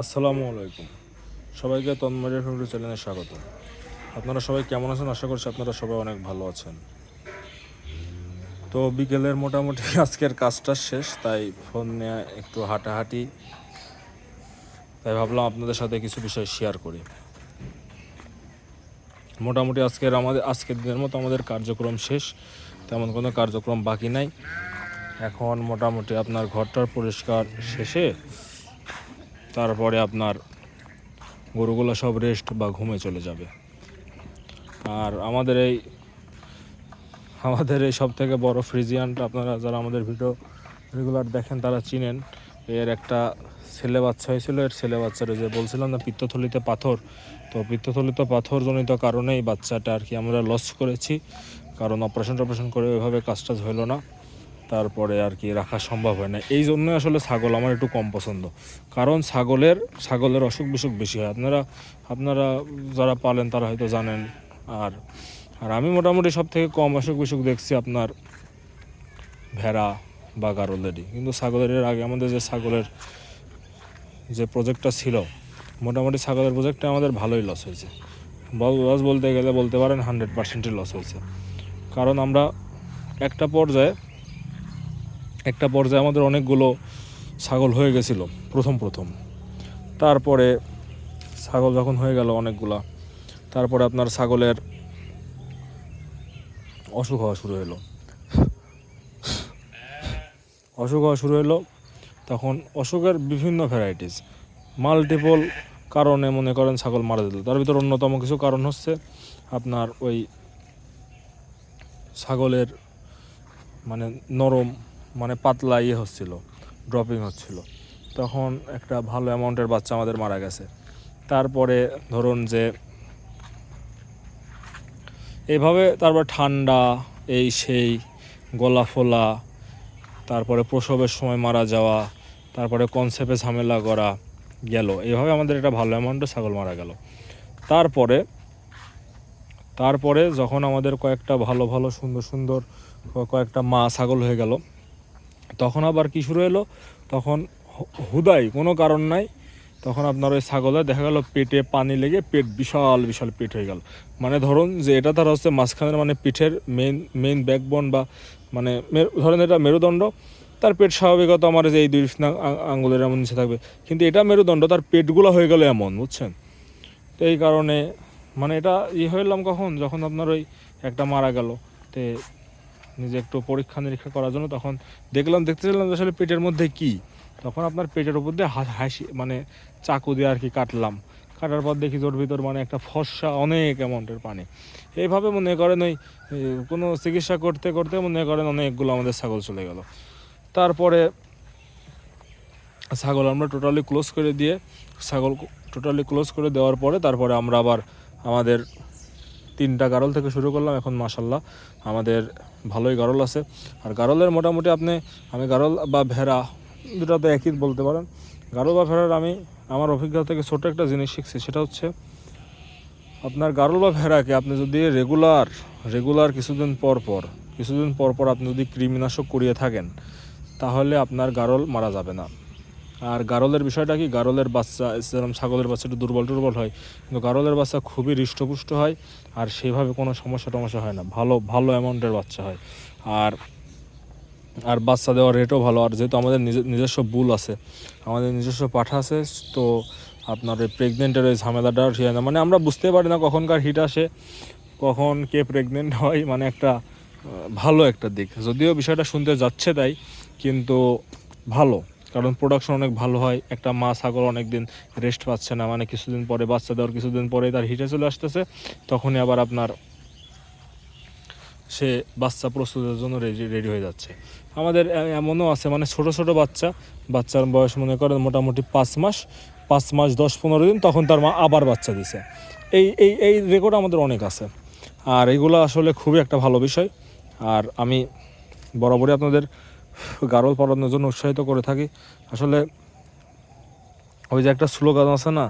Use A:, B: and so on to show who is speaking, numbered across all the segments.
A: আসসালামু আলাইকুম। সবাইকে তন্ময়ের ফেভারিট চ্যানেলে স্বাগত। আপনারা সবাই কেমন আছেন? আশা করছি আপনারা সবাই অনেক ভালো আছেন। তো বিকেলের মোটামুটি আজকের কাজটা শেষ, তাই ফোন নিয়ে একটু হাঁটাহাঁটি। তাই ভাবলাম আপনাদের সাথে কিছু বিষয় শেয়ার করি। মোটামুটি আজকের আমাদের, আজকের দিনের মতো আমাদের কার্যক্রম শেষ। তেমন কোনো কার্যক্রম বাকি নাই। এখন মোটামুটি আপনার ঘরটার পরিষ্কার শেষে তারপরে আপনার গরুগুলো সব রেস্ট বা ঘুমে চলে যাবে। আর আমাদের এই আমাদের এই সব থেকে বড় ফ্রিজিয়ানটা আপনারা যারা আমাদের ভিডিও রেগুলার দেখেন তারা চিনেন। এর একটা ছেলে বাচ্চা হয়েছিল, এর ছেলে বাচ্চার যে বলছিলাম না, পিত্তথলিতে পাথর। তো পিত্তথলিতে পাথরজনিত কারণে এই বাচ্চাটা আর কি আমরা লস করেছি। কারণ অপারেশন টপারেশন করে ওইভাবে কাজ টাজ হইল না। তারপরে আর কি রাখা সম্ভব হয় না। এই জন্যই আসলে ছাগল আমার একটু কম পছন্দ। কারণ ছাগলের ছাগলের অসুখ বিসুখ বেশি হয়। আপনারা আপনারা যারা পালেন তারা হয়তো জানেন। আর আর আমি মোটামুটি সব থেকে কম অসুখ বিসুখ দেখছি আপনার ভেড়া বা গারলেরই কিন্তু ছাগলের আগে আমাদের যে ছাগলের যে প্রজেক্টটা ছিল, মোটামুটি ছাগলের প্রজেক্টটা আমাদের ভালোই লস হয়েছে। লস বলতে গেলে বলতে পারেন হান্ড্রেড পার্সেন্টই লস হয়েছে। কারণ আমরা একটা পর্যায়ে একটা পর্যায়ে আমাদের অনেকগুলো ছাগল হয়ে গেছিল, প্রথম প্রথম। তারপরে ছাগল যখন হয়ে গেল অনেকগুলা, তারপরে আপনার ছাগলের অসুখ হওয়া শুরু হলো অসুখ হওয়া শুরু হলো তখন অসুখের বিভিন্ন ভ্যারাইটিস মাল্টিপল কারণে মনে করেন ছাগল মারা যেত। তার ভিতর অন্যতম কিছু কারণ হচ্ছে আপনার ওই ছাগলের মানে নরম মানে পাতলা ইয়ে হচ্ছিল ড্রপিং হচ্ছিল। তখন একটা ভালো অ্যামাউন্টের বাচ্চা আমাদের মারা গেছে। তারপরে ধরুন যে এভাবে তারপর ঠান্ডা, এই সেই গলা ফোলা, তারপরে প্রসবের সময় মারা যাওয়া, তারপরে কনসেপ্টে ঝামেলা করা গেল। এইভাবে আমাদের একটা ভালো অ্যামাউন্টে ছাগল মারা গেল। তারপরে তারপরে যখন আমাদের কয়েকটা ভালো ভালো, সুন্দর সুন্দর কয়েকটা মা ছাগল হয়ে গেল তখন আবার কি শুরু এলো তখন হুদাই, কোনো কারণ নাই। তখন আপনার ওই ছাগলে দেখা গেল পেটে পানি লেগে পেট বিশাল বিশাল পেট হয়ে গেল। মানে ধরুন যে এটা তার হচ্ছে মাঝখানের মানে পিঠের মেন মেন ব্যাকবোন বা মানে ধরেন এটা মেরুদণ্ড, তার পেট স্বাভাবিকত আমার যে এই দুই আঙ্গুলের এমন নিচে থাকবে। কিন্তু এটা মেরুদণ্ড, তার পেটগুলো হয়ে গেল এমন, বুঝছেন? তো এই কারণে মানে এটা ই হইলাম কখন? যখন আপনার ওই একটা মারা গেল। তে নিজে একটু পরীক্ষা নিরীক্ষা করার জন্য, তখন দেখলাম, দেখতেছিলাম যে আসলে পেটের মধ্যে কি। তখন আপনার পেটের উপর দিয়ে হাসি মানে চাকু দিয়ে আর কি কাটলাম। কাটার পর দেখি ওর ভিতর মানে একটা ফর্সা অনেক অ্যামাউন্টের পানি। এইভাবে মনে করেন ওই কোনো চিকিৎসা করতে করতে মনে করেন অনেকগুলো আমাদের ছাগল চলে গেল। তারপরে ছাগল আমরা টোটালি ক্লোজ করে দিয়ে, ছাগল টোটালি ক্লোজ করে দেওয়ার পরে তারপরে আমরা আবার আমাদের তিনটা গারল থেকে শুরু করলাম, এখন মাসাল্লাহ আমাদের ভালোই গারল আছে। আর গারলের মোটামুটি আপনি, আমি গারল বা ভেড়া দুটা তো একই বলতে পারেন। গারল বা ভেড়ার আমি, আমার অভিজ্ঞতা থেকে ছোট একটা জিনিস শিখছি, সেটা হচ্ছে আপনার গারল বা ভেড়াকে আপনি যদি রেগুলার রেগুলার কিছুদিন পর পর, কিছুদিন পর পর আপনি যদি কৃমিনাশক করিয়ে থাকেন, তাহলে আপনার গারল মারা যাবে না। আর গারলের বিষয়টা কি? গারলের বাচ্চা, যেরকম ছাগলের বাচ্চা একটু দুর্বল দুর্বল হয়, কিন্তু গারলের বাচ্চা খুবই হৃষ্টপুষ্ট হয় আর সেভাবে কোনো সমস্যা টমস্যা হয় না। ভালো ভালো অ্যামাউন্টের বাচ্চা হয়। আর আর বাচ্চা দেওয়ার রেটও ভালো। আর যেহেতু আমাদের নিজে- নিজস্ব বুল আছে, আমাদের নিজস্ব পাঠা আছে, তো আপনার ওই প্রেগনেন্টের ওই ঝামেলাটা ঠিক না। মানে আমরা বুঝতে পারি না কখনকার হিট আসে, কখন কে প্রেগনেন্ট হয় মানে একটা ভালো একটা দিক। যদিও বিষয়টা শুনতে যাচ্ছে তাই, কিন্তু ভালো। কারণ প্রোডাকশন অনেক ভালো হয়, একটা মা ছাগল অনেক দিন রেস্ট পাচ্ছে না মানে কিছুদিন পরে বাচ্চা দেওয়ার কিছুদিন পরে তার হিটে চলে আসতেছে, তখনই আবার আপনার সে বাচ্চা প্রস্তুতের জন্য রেডি রেডি হয়ে যাচ্ছে। আমাদের এমনও আছে মানে ছোট ছোট বাচ্চা, বাচ্চার বয়স মনে করেন মোটামুটি পাঁচ মাস পাঁচ মাস, দশ, পনেরো দিন, তখন তার মা আবার বাচ্চা দিছে। এই এই এই রেকর্ড আমাদের অনেক আছে। আর এগুলো আসলে খুবই একটা ভালো বিষয়। আর আমি বরাবরই আপনাদের গারল পালনের জন্য উৎসাহিত করে থাকি। আসলে ওই যে একটা স্লোগান আছে না,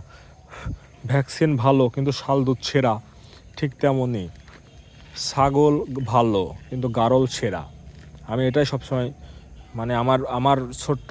A: ভ্যাকসিন ভালো, কিন্তু শাল দুধ ছেঁড়া ঠিক তেমনই। ছাগল ভালো, কিন্তু গারল ছেঁড়া আমি এটাই সবসময় মানে আমার আমার ছোট্ট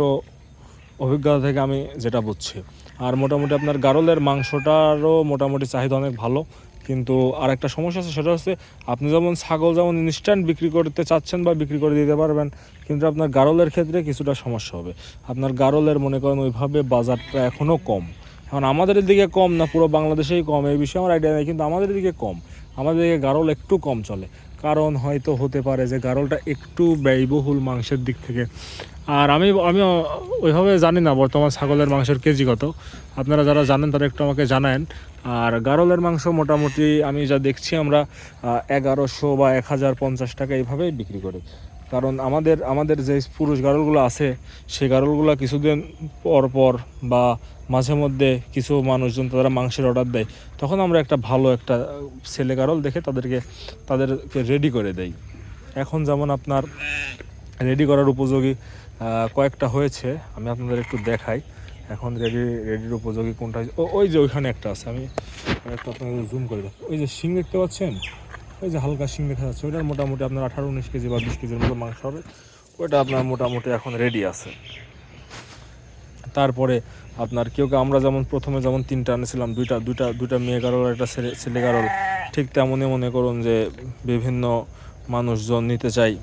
A: অভিজ্ঞতা থেকে আমি যেটা বুঝছি। আর মোটামুটি আপনার গারলের মাংসটারও মোটামুটি চাহিদা অনেক ভালো। কিন্তু আর একটা সমস্যা আছে, সেটা হচ্ছে আপনি যেমন ছাগল যেমন ইনস্ট্যান্ট বিক্রি করতে চাচ্ছেন বা বিক্রি করে দিতে পারবেন, কিন্তু আপনার গারলের ক্ষেত্রে কিছুটা সমস্যা হবে। আপনার গারলের মনে করেন ওইভাবে বাজারটা এখনও কম। এখন আমাদের দিকে কম না, পুরো বাংলাদেশেই কম, এই বিষয়ে আমার আইডিয়া নেই, কিন্তু আমাদের দিকে কম। আমাদের দিকে গারল একটু কম চলে। কারণ হয়তো হতে পারে যে গারলটা একটু ব্যয়বহুল মাংসের দিক থেকে। আর আমি আমি ওইভাবে জানি না বর্তমান ছাগলের মাংসের কেজি কত। আপনারা যারা জানেন তারা একটু আমাকে জানান আর গারলের মাংস মোটামুটি আমি যা দেখছি আমরা এগারোশো বা এক হাজার পঞ্চাশ টাকা এইভাবেই বিক্রি করি। কারণ আমাদের আমাদের যে পুরুষ গারলগুলো আছে, সেই গারলগুলো কিছুদিন পর পর বা মাঝে মধ্যে কিছু মানুষজন তারা মাংসের অর্ডার দেয়, তখন আমরা একটা ভালো একটা ছেলে গারল দেখে তাদেরকে তাদেরকে রেডি করে দেই। এখন যেমন আপনার রেডি করার উপযোগী কয়েকটা হয়েছে, আমি আপনাদের একটু দেখাই। এখন রেডি রেডির উপযোগী কোনটা ওই যে ওইখানে একটা আছে, আমি একটা আপনাদের জুম করে দেখ ওই যে শিং দেখতে পাচ্ছেন? ওই যে হালকা শিং দেখা যাচ্ছে, ওইটার মোটামুটি আপনার আঠারো উনিশ কেজি বা বিশ কেজির মতো মাংস হবে। ওইটা আপনার মোটামুটি এখন রেডি আছে। তারপরে আপনার কেউ কেউ, আমরা যেমন প্রথমে যেমন তিনটা আনেছিলাম, দুইটা দুইটা দুইটা মেয়ে গারল একটা ছেলে ছেলে গারল ঠিক তেমনই মনে করুন যে বিভিন্ন মানুষজন নিতে চাই,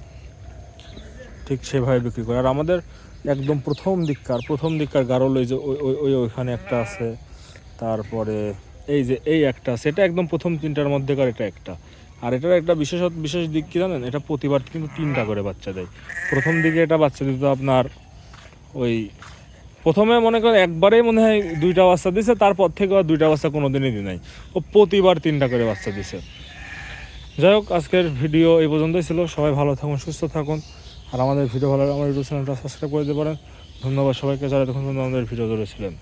A: ঠিক সেভাবে বিক্রি করে। আর আমাদের একদম প্রথম দিককার প্রথম দিককার গারল ওই যে, ওই, ওই- ওই ওইখানে একটা আছে। তারপরে এই যে, এই একটা এটা একদম প্রথম তিনটার মধ্যেকার এটা একটা। আর এটার একটা বিশেষ বিশেষ দিক কি জানেন? এটা প্রতিবার কিন্তু তিনটা করে বাচ্চা দেয়। প্রথম দিকে এটা বাচ্চা দিত আপনার ওই প্রথমে মনে করেন একবারেই মনে হয় দুইটা বাচ্চা দিছে, তারপর থেকে আর দুইটা বাচ্চা কোনো দিনই দিই নাই। ও প্রতিবার তিনটা করে বাচ্চা দিছে। যাই হোক, আজকের ভিডিও এই পর্যন্তই ছিল। সবাই ভালো থাকুন, সুস্থ থাকুন। আর আমাদের ভিডিও ভালো আমার ইউটিউব চ্যানেলটা সাবস্ক্রাইব করে দিতে পারেন। ধন্যবাদ সবাইকে যারা তখন আমাদের ভিডিও ধরেছিলেন।